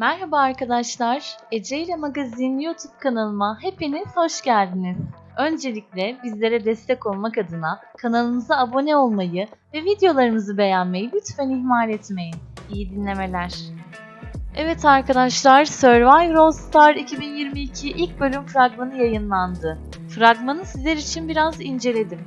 Merhaba arkadaşlar, Ece ile Magazin YouTube kanalıma hepiniz hoş geldiniz. Öncelikle bizlere destek olmak adına kanalımıza abone olmayı ve videolarımızı beğenmeyi lütfen ihmal etmeyin. İyi dinlemeler. Evet arkadaşlar, Survivor All Star 2022 ilk bölüm fragmanı yayınlandı. Fragmanı sizler için biraz inceledim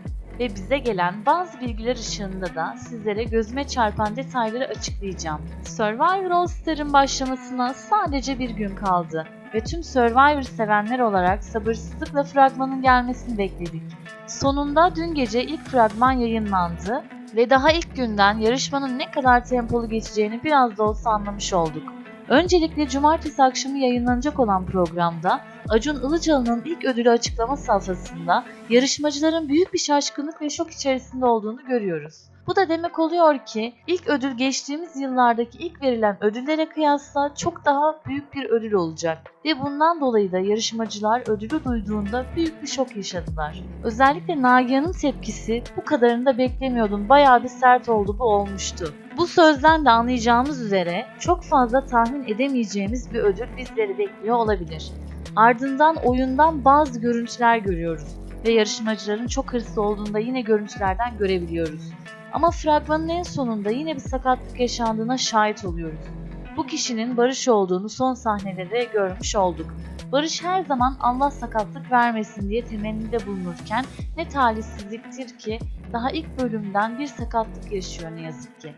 ve bize gelen bazı bilgiler ışığında da sizlere gözüme çarpan detayları açıklayacağım. Survivor All Star'ın başlamasına sadece bir gün kaldı ve tüm Survivor sevenler olarak sabırsızlıkla fragmanın gelmesini bekledik. Sonunda dün gece ilk fragman yayınlandı ve daha ilk günden yarışmanın ne kadar tempolu geçeceğini biraz da olsa anlamış olduk. Öncelikle cumartesi akşamı yayınlanacak olan programda Acun Ilıcalı'nın ilk ödülü açıklama safhasında yarışmacıların büyük bir şaşkınlık ve şok içerisinde olduğunu görüyoruz. Bu da demek oluyor ki ilk ödül geçtiğimiz yıllardaki ilk verilen ödüllere kıyasla çok daha büyük bir ödül olacak ve bundan dolayı da yarışmacılar ödülü duyduğunda büyük bir şok yaşadılar. Özellikle Nagihan'ın tepkisi bu kadarını da beklemiyordum bayağı bir sert oldu bu olmuştu. Bu sözden de anlayacağımız üzere çok fazla tahmin edemeyeceğimiz bir ödül bizleri bekliyor olabilir. Ardından oyundan bazı görüntüler görüyoruz ve yarışmacıların çok hırslı olduğunda yine görüntülerden görebiliyoruz. Ama fragmanın en sonunda yine bir sakatlık yaşandığına şahit oluyoruz. Bu kişinin Barış olduğunu son sahnede de görmüş olduk. Barış her zaman Allah sakatlık vermesin diye temennide bulunurken ne talihsizliktir ki daha ilk bölümden bir sakatlık yaşıyor ne yazık ki.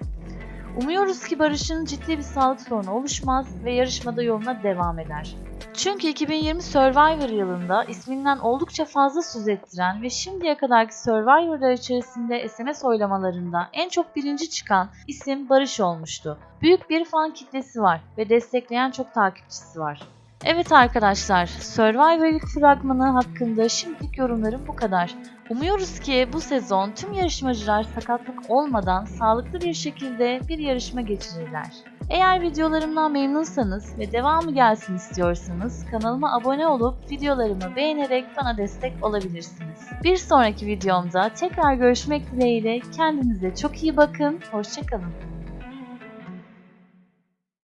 Umuyoruz ki Barış'ın ciddi bir sağlık sorunu oluşmaz ve yarışmada yoluna devam eder. Çünkü 2020 Survivor yılında isminden oldukça fazla söz ettiren ve şimdiye kadarki Survivor'lar içerisinde SMS oylamalarında en çok birinci çıkan isim Barış olmuştu. Büyük bir fan kitlesi var ve destekleyen çok takipçisi var. Evet arkadaşlar, Survivor ilk fragmanı hakkında şimdilik yorumlarım bu kadar. Umuyoruz ki bu sezon tüm yarışmacılar sakatlık olmadan sağlıklı bir şekilde bir yarışma geçirirler. Eğer videolarımdan memnunsanız ve devamı gelsin istiyorsanız kanalıma abone olup videolarımı beğenerek bana destek olabilirsiniz. Bir sonraki videomda tekrar görüşmek dileğiyle kendinize çok iyi bakın, hoşçakalın.